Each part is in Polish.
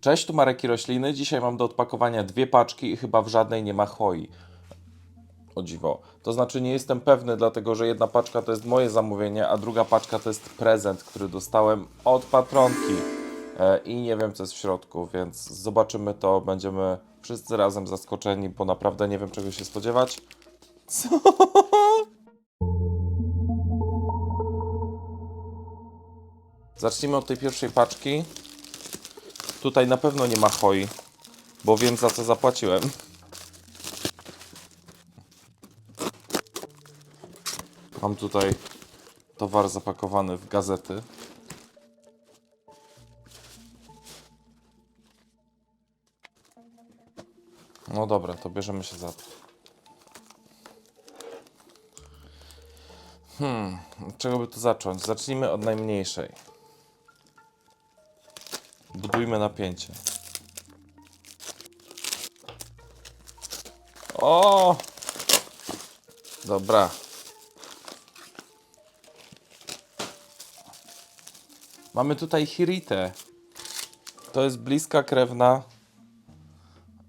Cześć, tu Marek i Rośliny. Dzisiaj mam do odpakowania dwie paczki i chyba w żadnej nie ma choi. O dziwo. To znaczy nie jestem pewny, dlatego że jedna paczka to jest moje zamówienie, a druga paczka to jest prezent, który dostałem od patronki. E, I nie wiem, co jest w środku, więc zobaczymy to. Będziemy wszyscy razem zaskoczeni, bo naprawdę nie wiem, czego się spodziewać. Co? Zacznijmy od tej pierwszej paczki. Tutaj na pewno nie ma choi, bo wiem za co zapłaciłem. Mam tutaj towar zapakowany w gazety. No dobra, to bierzemy się za to. Hmm, od czego by tu zacząć? Zacznijmy od najmniejszej. Budujmy napięcie. O! Dobra. Mamy tutaj Hiritę. To jest bliska krewna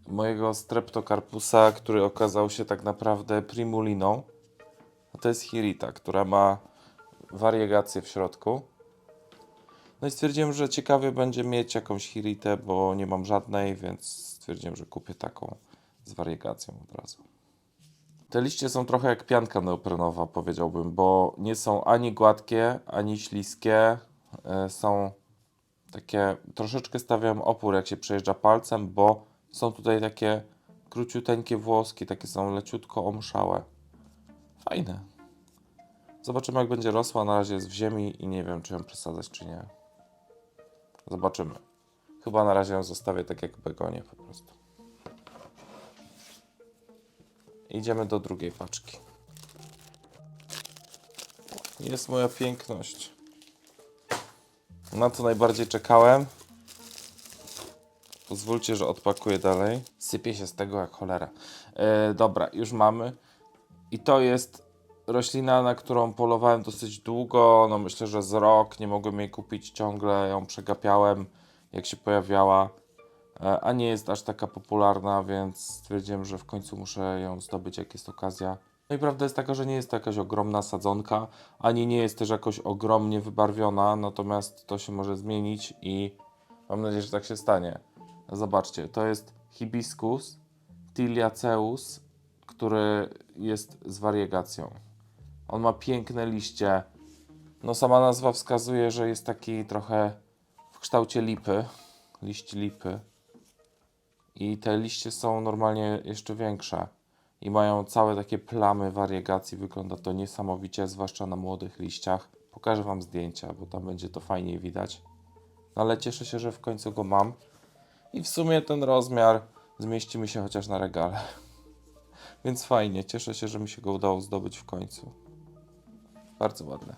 mojego streptokarpusa, który okazał się tak naprawdę primuliną. To jest Hirita, która ma wariegację w środku. No i stwierdziłem, że ciekawie będzie mieć jakąś Hiritę, bo nie mam żadnej, więc stwierdziłem, że kupię taką z wariegacją od razu. Te liście są trochę jak pianka neoprenowa, powiedziałbym, bo nie są ani gładkie, ani śliskie. E, Są takie, troszeczkę stawiam opór, jak się przejeżdża palcem, bo są tutaj takie króciuteńkie włoski, takie są leciutko omszałe. Fajne. Zobaczymy, jak będzie rosła. Na razie jest w ziemi i nie wiem, czy ją przesadzać, czy nie. Zobaczymy. Chyba na razie ją zostawię tak jak begonie po prostu. Idziemy do drugiej paczki. Jest moja piękność. Na co najbardziej czekałem. Pozwólcie, że odpakuję dalej. Sypie się z tego jak cholera. E, dobra, już mamy. I to jest roślina, na którą polowałem dosyć długo. No myślę, że z rok. Nie mogłem jej kupić ciągle. Ją przegapiałem, jak się pojawiała. E, a nie jest aż taka popularna, więc stwierdziłem, że w końcu muszę ją zdobyć, jak jest okazja. No i prawda jest taka, że nie jest to jakaś ogromna sadzonka, ani nie jest też jakoś ogromnie wybarwiona, natomiast to się może zmienić i mam nadzieję, że tak się stanie. Zobaczcie, to jest hibiscus tiliaceus, który jest z wariegacją. On ma piękne liście. No sama nazwa wskazuje, że jest taki trochę w kształcie lipy, liść lipy. I te liście są normalnie jeszcze większe i mają całe takie plamy wariegacji. Wygląda to niesamowicie, zwłaszcza na młodych liściach. Pokażę Wam zdjęcia, bo tam będzie to fajniej widać. No ale cieszę się, że w końcu go mam. I w sumie ten rozmiar zmieści mi się chociaż na regale. Więc fajnie, cieszę się, że mi się go udało zdobyć w końcu. Bardzo ładne.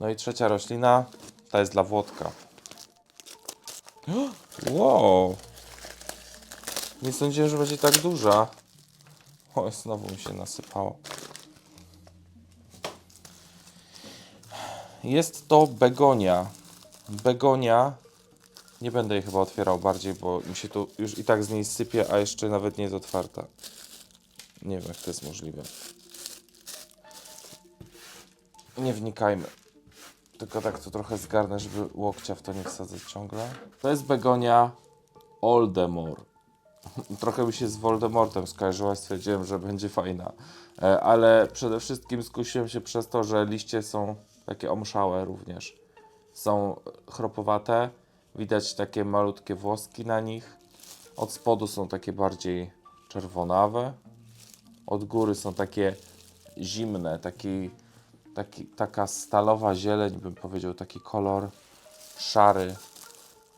No i trzecia roślina, ta jest dla Włodka. Wow! Nie sądziłem, że będzie tak duża. Oj, znowu mi się nasypało. Jest to begonia. Begonia. Nie będę jej chyba otwierał bardziej, bo mi się tu już i tak z niej sypie, a jeszcze nawet nie jest otwarta. Nie wiem, jak to jest możliwe. Nie wnikajmy. Tylko tak to trochę zgarnę, żeby łokcia w to nie wsadzać ciągle. To jest begonia Oldemore. Trochę mi się z Voldemortem skojarzyła, stwierdziłem, że będzie fajna. E, Ale przede wszystkim skusiłem się przez to, że liście są takie omszałe również. Są chropowate, widać takie malutkie włoski na nich. Od spodu są takie bardziej czerwonawe. Od góry są takie zimne, taki, taki, taka stalowa zieleń, bym powiedział, taki kolor szary,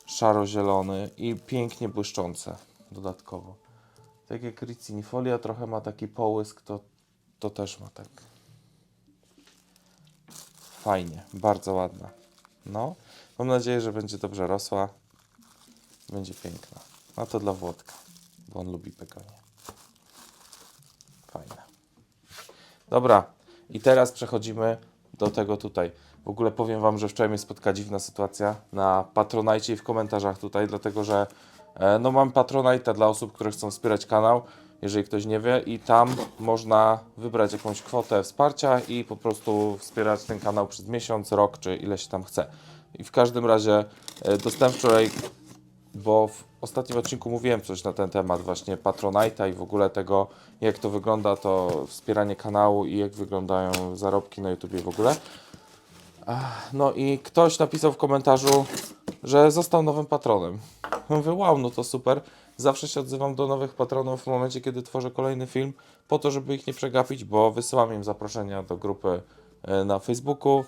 szaro-zielony i pięknie błyszczące dodatkowo. Tak jak ricinifolia trochę ma taki połysk, to, to też ma tak. Fajnie, bardzo ładna. No, mam nadzieję, że będzie dobrze rosła. Będzie piękna. A to dla Włodka, bo on lubi pekonie. Fajne. Dobra, i teraz przechodzimy do tego tutaj. W ogóle powiem Wam, że wczoraj mnie spotkała dziwna sytuacja na Patronite i w komentarzach tutaj, dlatego że e, no mam Patronite dla osób, które chcą wspierać kanał, jeżeli ktoś nie wie i tam można wybrać jakąś kwotę wsparcia i po prostu wspierać ten kanał przez miesiąc, rok czy ile się tam chce. I w każdym razie e, dostałem wczoraj bo w ostatnim odcinku mówiłem coś na ten temat właśnie Patronite'a i w ogóle tego, jak to wygląda, to wspieranie kanału i jak wyglądają zarobki na YouTubie w ogóle. No i ktoś napisał w komentarzu, że został nowym patronem. Mówię, wow, no to super. Zawsze się odzywam do nowych patronów w momencie, kiedy tworzę kolejny film, po to, żeby ich nie przegapić, bo wysyłam im zaproszenia do grupy e, na Facebooku.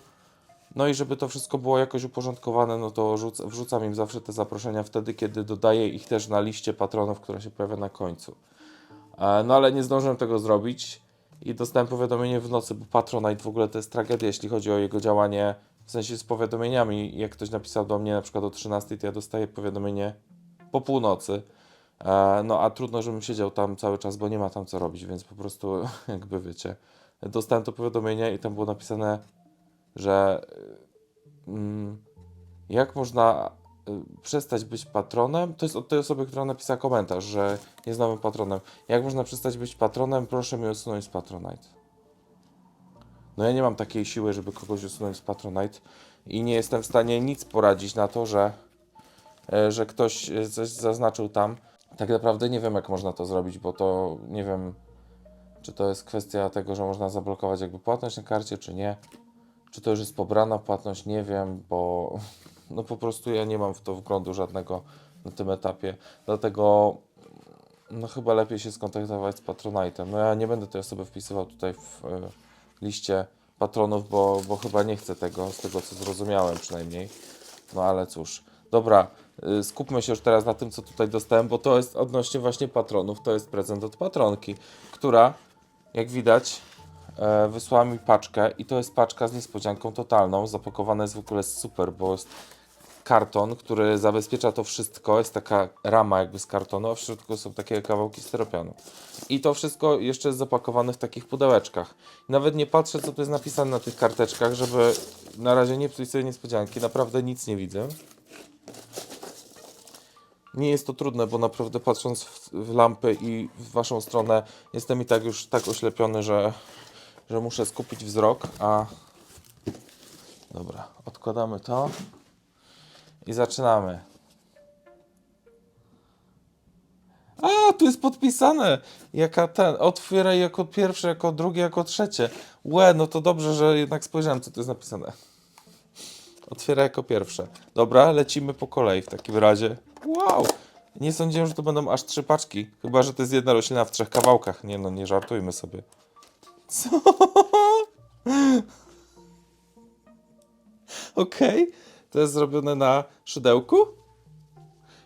No i żeby to wszystko było jakoś uporządkowane, no to rzuc, wrzucam im zawsze te zaproszenia wtedy, kiedy dodaję ich też na liście patronów, która się pojawia na końcu. E, No ale nie zdążyłem tego zrobić i dostałem powiadomienie w nocy, bo Patronite w ogóle to jest tragedia, jeśli chodzi o jego działanie, w sensie z powiadomieniami. Jak ktoś napisał do mnie na przykład o 13, to ja dostaję powiadomienie po północy. E, No a trudno, żebym siedział tam cały czas, bo nie ma tam co robić, więc po prostu jakby wiecie. Dostałem to powiadomienie i tam było napisane, że mm, jak można y, przestać być patronem, to jest od tej osoby, która napisała komentarz, że jest nowym patronem. Jak można przestać być patronem, proszę mnie usunąć z Patronite. No ja nie mam takiej siły, żeby kogoś usunąć z Patronite i nie jestem w stanie nic poradzić na to, że, e, że ktoś e, coś zaznaczył tam. Tak naprawdę nie wiem, jak można to zrobić, bo to nie wiem, czy to jest kwestia tego, że można zablokować jakby płatność na karcie, czy nie. Czy to już jest pobrana płatność, nie wiem, bo no po prostu ja nie mam w to wglądu żadnego na tym etapie. Dlatego no chyba lepiej się skontaktować z Patronite'em. No ja nie będę tej osoby wpisywał tutaj w e, liście patronów, bo, bo chyba nie chcę tego, z tego co zrozumiałem przynajmniej. No ale cóż. Dobra, y, skupmy się już teraz na tym, co tutaj dostałem, bo to jest odnośnie właśnie patronów. To jest prezent od patronki, która, jak widać, wysłała mi paczkę i to jest paczka z niespodzianką totalną. Zapakowana jest w ogóle super, bo jest karton, który zabezpiecza to wszystko. Jest taka rama jakby z kartonu, a w środku są takie kawałki styropianu. I to wszystko jeszcze jest zapakowane w takich pudełeczkach. Nawet nie patrzę, co tu jest napisane na tych karteczkach, żeby na razie nie psuć sobie niespodzianki. Naprawdę nic nie widzę. Nie jest to trudne, bo naprawdę patrząc w, w lampy i w waszą stronę jestem i tak już tak oślepiony, że, że muszę skupić wzrok, a dobra, odkładamy to i zaczynamy. A, tu jest podpisane. Jaka ten. Otwieraj jako pierwsze, jako drugie, jako trzecie. Łe, no to dobrze, że jednak spojrzałem, co tu jest napisane. Otwieraj jako pierwsze. Dobra, lecimy po kolei w takim razie. Wow! Nie sądziłem, że to będą aż trzy paczki. Chyba, że to jest jedna roślina w trzech kawałkach. Nie no, nie żartujmy sobie. Co? Okej. To jest zrobione na szydełku?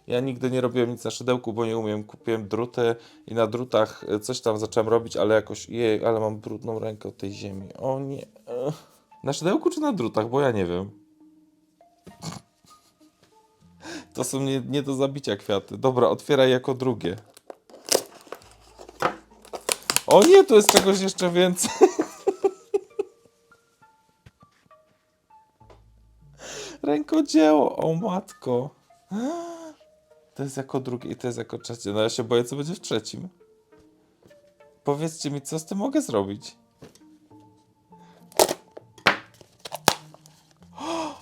Ja nigdy nie robiłem nic na szydełku, bo nie umiem. Kupiłem druty i na drutach e, coś tam zacząłem robić, ale jakoś, jej, ale mam brudną rękę od tej ziemi. O nie. Ech. Na szydełku czy na drutach? Bo ja nie wiem. To są nie, nie do zabicia kwiaty. Dobra, otwieraj jako drugie. O nie, tu jest czegoś jeszcze więcej. Rękodzieło, o matko. To jest jako drugie i to jest jako trzecie. No ja się boję, co będzie w trzecim. Powiedzcie mi, co z tym mogę zrobić?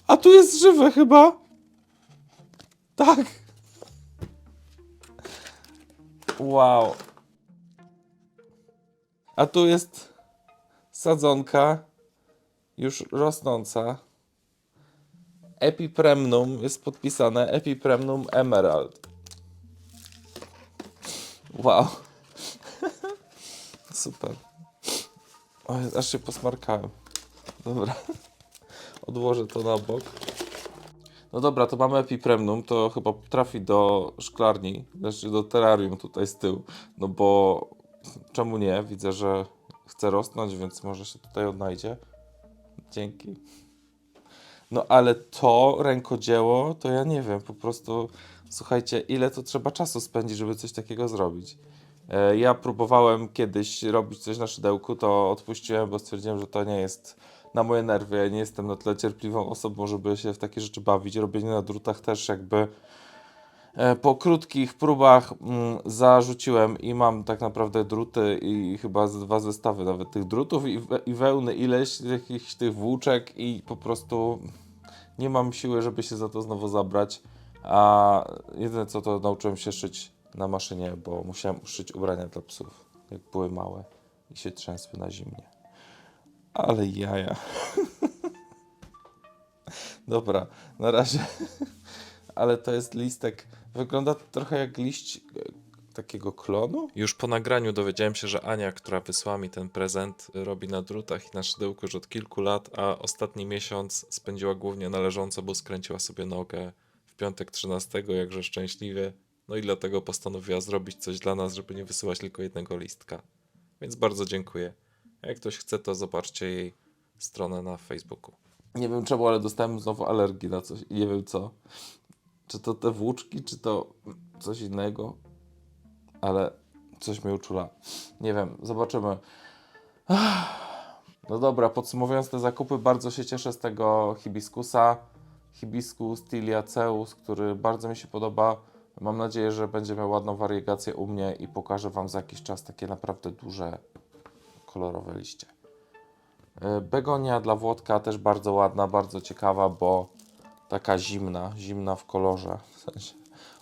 A tu jest żywe chyba. Tak. Wow. A tu jest sadzonka już rosnąca. Epipremnum jest podpisane Epipremnum Emerald. Wow. Super. O, aż się posmarkałem. Dobra. Odłożę to na bok. No dobra, to mamy Epipremnum, to chyba trafi do szklarni, znaczy do terrarium tutaj z tyłu. No bo czemu nie? Widzę, że chce rosnąć, więc może się tutaj odnajdzie. Dzięki. No ale to rękodzieło, to ja nie wiem, po prostu słuchajcie, ile to trzeba czasu spędzić, żeby coś takiego zrobić. E, Ja próbowałem kiedyś robić coś na szydełku, to odpuściłem, bo stwierdziłem, że to nie jest na moje nerwy. Ja nie jestem na tyle cierpliwą osobą, żeby się w takie rzeczy bawić. Robienie na drutach też jakby po krótkich próbach mm, zarzuciłem i mam tak naprawdę druty i chyba dwa zestawy nawet tych drutów i, we, i wełny, ileś jakichś tych włóczek i po prostu nie mam siły, żeby się za to znowu zabrać. A jedyne co to nauczyłem się szyć na maszynie, bo musiałem uszyć ubrania dla psów, jak były małe i się trzęsły na zimnie. Ale jaja. Dobra, na razie. Ale to jest listek. Wygląda trochę jak liść e, takiego klonu. Już po nagraniu dowiedziałem się, że Ania, która wysłała mi ten prezent, robi na drutach i na szydełku już od kilku lat, a ostatni miesiąc spędziła głównie na leżąco, bo skręciła sobie nogę w piątek 13, jakże szczęśliwie. No i dlatego postanowiła zrobić coś dla nas, żeby nie wysyłać tylko jednego listka. Więc bardzo dziękuję. Jak ktoś chce, to zobaczcie jej stronę na Facebooku. Nie wiem czemu, ale dostałem znowu alergii na coś nie wiem co. Czy to te włóczki, czy to coś innego, ale coś mnie uczula. Nie wiem, zobaczymy. No dobra, podsumowując te zakupy, bardzo się cieszę z tego hibiskusa. Hibiscus tiliaceus, który bardzo mi się podoba. Mam nadzieję, że będzie miał ładną wariegację u mnie i pokażę Wam za jakiś czas takie naprawdę duże, kolorowe liście. E, Begonia dla Włodka też bardzo ładna, bardzo ciekawa, bo taka zimna, zimna w kolorze. W sensie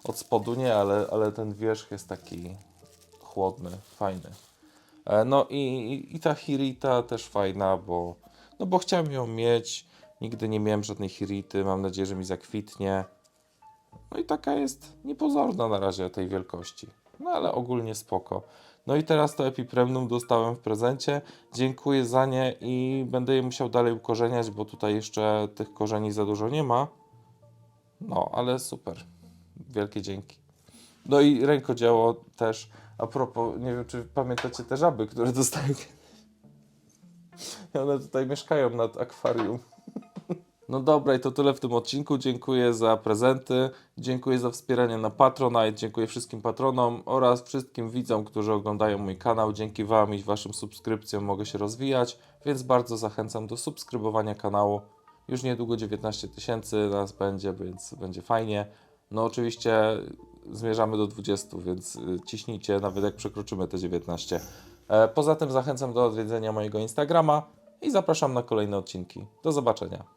od spodu nie, ale, ale ten wierzch jest taki chłodny, fajny. E, No i, i, i ta Hirita też fajna, bo, no bo chciałem ją mieć. Nigdy nie miałem żadnej Hirity. Mam nadzieję, że mi zakwitnie. No i taka jest niepozorna na razie tej wielkości. No ale ogólnie spoko. No i teraz to Epipremnum dostałem w prezencie. Dziękuję za nie i będę je musiał dalej ukorzeniać, bo tutaj jeszcze tych korzeni za dużo nie ma. No, ale super. Wielkie dzięki. No i rękodzieło też. A propos, nie wiem, czy pamiętacie te żaby, które dostałem. I one tutaj mieszkają nad akwarium. No dobra, i to tyle w tym odcinku. Dziękuję za prezenty, dziękuję za wspieranie na Patronite, dziękuję wszystkim patronom oraz wszystkim widzom, którzy oglądają mój kanał. Dzięki Wam i Waszym subskrypcjom mogę się rozwijać, więc bardzo zachęcam do subskrybowania kanału. Już niedługo 19 tysięcy nas będzie, więc będzie fajnie. No oczywiście zmierzamy do 20, więc y, ciśnijcie, nawet jak przekroczymy te 19. E, Poza tym zachęcam do odwiedzenia mojego Instagrama i zapraszam na kolejne odcinki. Do zobaczenia.